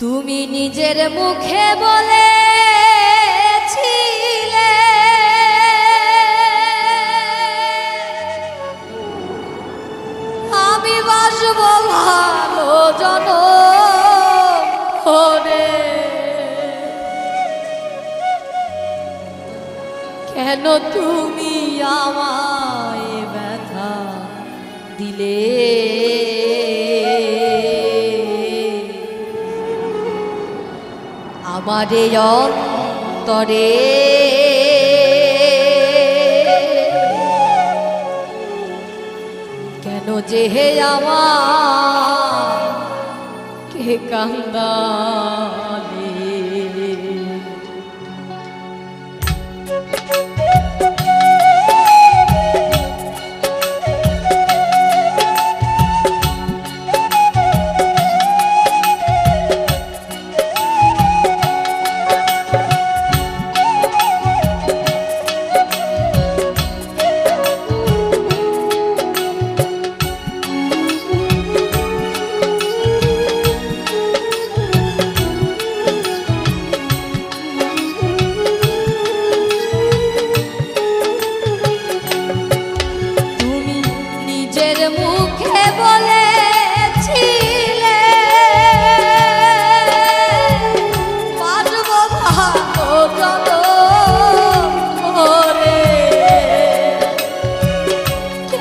তুমি নিজের মুখে বলেছিলে। আমি বাসব ভালো কেন তুমি আমায় ব্যথা দিলে? আমার অন্তরে কেন যে হে আমার কে কান্দালে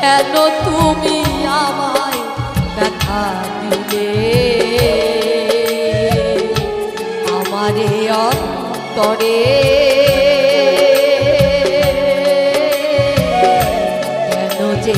কেন তুমি আমায় ব্যথা দিলে? আমারে অন্তরে কেন যে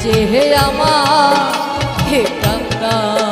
কেন আমার হে কান্দালে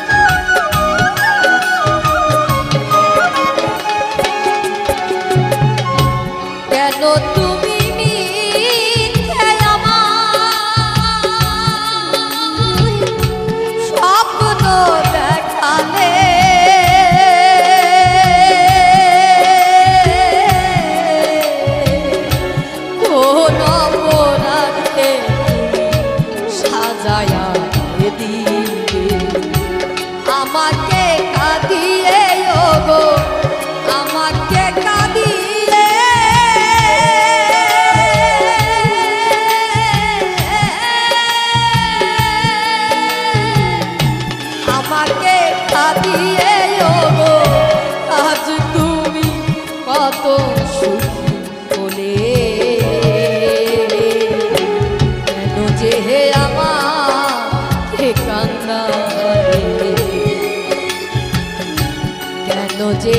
yeah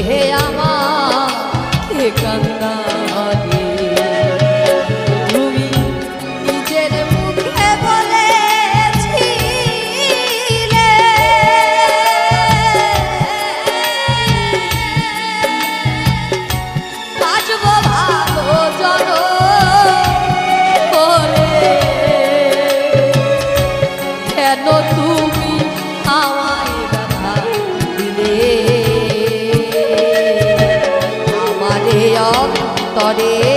হে আ de